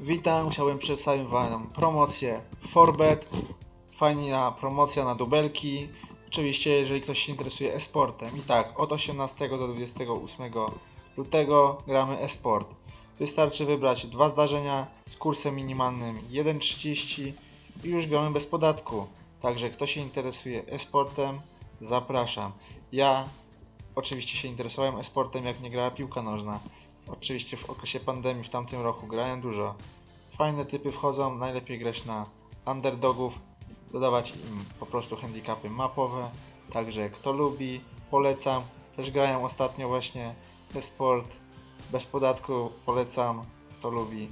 Witam, chciałbym przedstawić Wam promocję Forbet. Fajna promocja na dubelki. Oczywiście, jeżeli ktoś się interesuje e-sportem. I tak, od 18 do 28 lutego gramy e-sport. Wystarczy wybrać dwa zdarzenia z kursem minimalnym 1,30 i już gramy bez podatku. Także kto się interesuje e-sportem, zapraszam. Ja oczywiście się interesowałem e-sportem, jak nie grała piłka nożna. Oczywiście w okresie pandemii w tamtym roku grałem dużo. Fajne typy wchodzą, najlepiej grać na underdogów, dodawać im po prostu handicapy mapowe. Także kto lubi, polecam. Też grają ostatnio właśnie e-sport bez podatku, polecam. Kto lubi.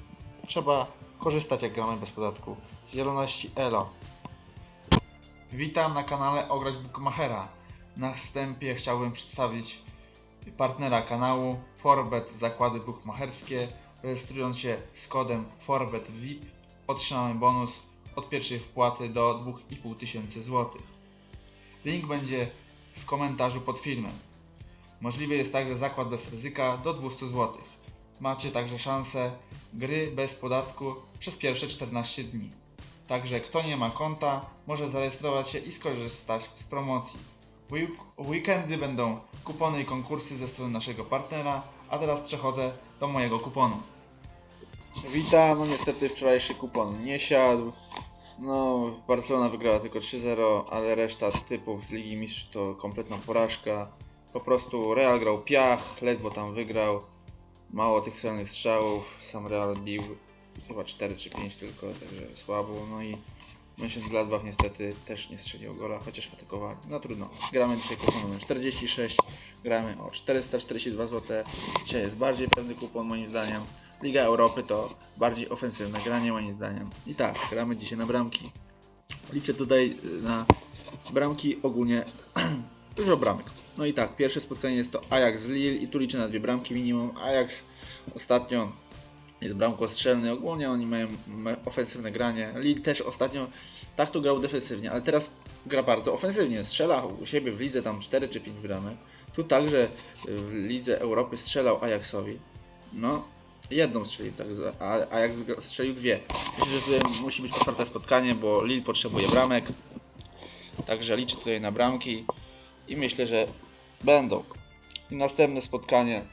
Trzeba korzystać jak gramy bez podatku. Zieloności Elo. Witam na kanale Ograć Bookmachera. Na wstępie chciałbym przedstawić partnera kanału Forbet Zakłady Bukmacherskie. Rejestrując się z kodem Forbet VIP otrzymamy bonus od pierwszej wpłaty do 2500 tysięcy złotych. Link będzie w komentarzu pod filmem. Możliwy jest także zakład bez ryzyka do 200 zł. Macie także szansę gry bez podatku przez pierwsze 14 dni. Także kto nie ma konta, może zarejestrować się i skorzystać z promocji. Weekendy będą kupony i konkursy ze strony naszego partnera, a teraz przechodzę do mojego kuponu. Witam, no niestety wczorajszy kupon nie siadł. No, Barcelona wygrała tylko 3-0, ale reszta typów z Ligi Mistrzów to kompletna porażka. Po prostu Real grał piach, ledwo tam wygrał. Mało tych celnych strzałów, sam Real bił chyba 4 czy 5 tylko, także słabo. No i Mönchengladbach niestety też nie strzelił gola, chociaż atakowali. No trudno. Gramy dzisiaj kupon numer 46, gramy o 442 zł. Dzisiaj jest bardziej pewny kupon moim zdaniem. Liga Europy to bardziej ofensywne granie moim zdaniem. I tak, gramy dzisiaj na bramki. Liczę tutaj y, na bramki ogólnie dużo bramek. No i tak, pierwsze spotkanie jest to Ajax z Lille i tu liczę na dwie bramki minimum. Ajax ostatnio jest bramkostrzelny, ogólnie oni mają ofensywne granie. Lille też ostatnio tak tu grał defensywnie, ale teraz gra bardzo ofensywnie. Strzela u siebie w lidze tam 4 czy 5 bramek. Tu także w lidze Europy strzelał Ajaxowi. No, jedną strzelił, tak, a Ajax strzelił dwie. Myślę, że tutaj musi być otwarte spotkanie, bo Lille potrzebuje bramek. Także liczę tutaj na bramki i myślę, że będą. I następne spotkanie,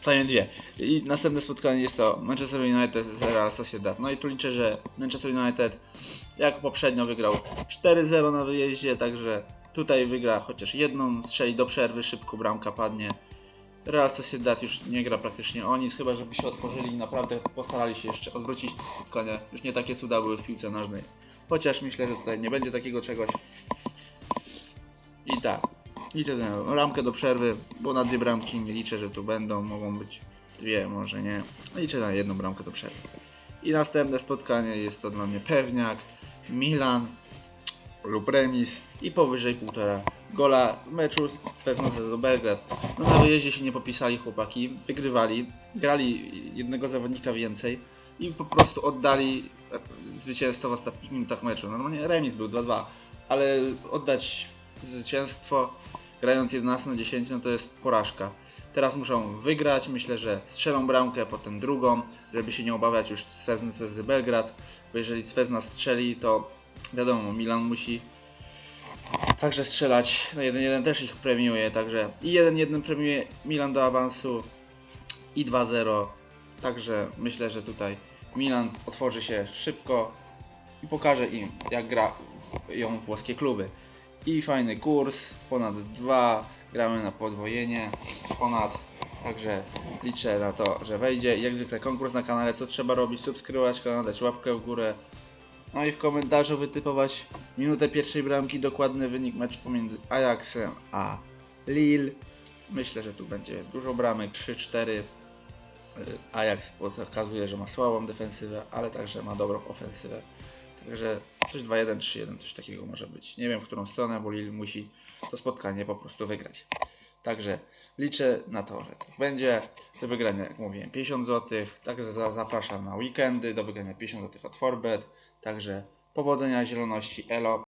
całe dwie. I następne spotkanie jest to Manchester United z Real Sociedad. No i tu liczę, że Manchester United jak poprzednio wygrał 4-0 na wyjeździe, także tutaj wygra chociaż jedną, strzeli do przerwy, szybko bramka padnie. Real Sociedad już nie gra praktycznie o nic, chyba żeby się otworzyli i naprawdę postarali się jeszcze odwrócić te spotkania. Już nie takie cuda były w piłce nożnej. Chociaż myślę, że tutaj nie będzie takiego czegoś. I tak, liczę na ramkę do przerwy, bo na dwie bramki nie liczę, że tu będą, mogą być dwie, może nie. Liczę na jedną bramkę do przerwy. I następne spotkanie jest to dla mnie pewniak, Milan lub remis i powyżej półtora gola meczu z Feznosem do Belgrad. No na wyjeździe się nie popisali chłopaki, wygrywali, grali jednego zawodnika więcej i po prostu oddali zwycięstwo w ostatnich minutach meczu. Normalnie remis był 2-2, ale oddać zwycięstwo grając 11 na 10 no to jest porażka. Teraz muszą wygrać, myślę, że strzelą bramkę, potem drugą, żeby się nie obawiać już Swezny, Swezny Belgrad, bo jeżeli Swezna strzeli, to wiadomo, Milan musi także strzelać. No 1-1 też ich premiuje, także i 1-1 premiuje Milan do awansu i 2-0. Także myślę, że tutaj Milan otworzy się szybko i pokaże im, jak gra ją włoskie kluby. I fajny kurs, ponad 2, gramy na podwojenie, ponad, także liczę na to, że wejdzie. Jak zwykle konkurs na kanale, co trzeba robić, subskrybować kanał, dać łapkę w górę. No i w komentarzu wytypować minutę pierwszej bramki, dokładny wynik meczu pomiędzy Ajaxem a Lille. Myślę, że tu będzie dużo bramek, 3-4. Y, Ajax pokazuje, że ma słabą defensywę, ale także ma dobrą ofensywę. Także coś 2-1, 3-1, coś takiego może być. Nie wiem w którą stronę, bo Lille musi to spotkanie po prostu wygrać. Także liczę na to, że tak będzie. Do wygrania, jak mówiłem, 50 zł. Także za- zapraszam na weekendy do wygrania 50 zł od Forbet. Także powodzenia, zieloności, elo.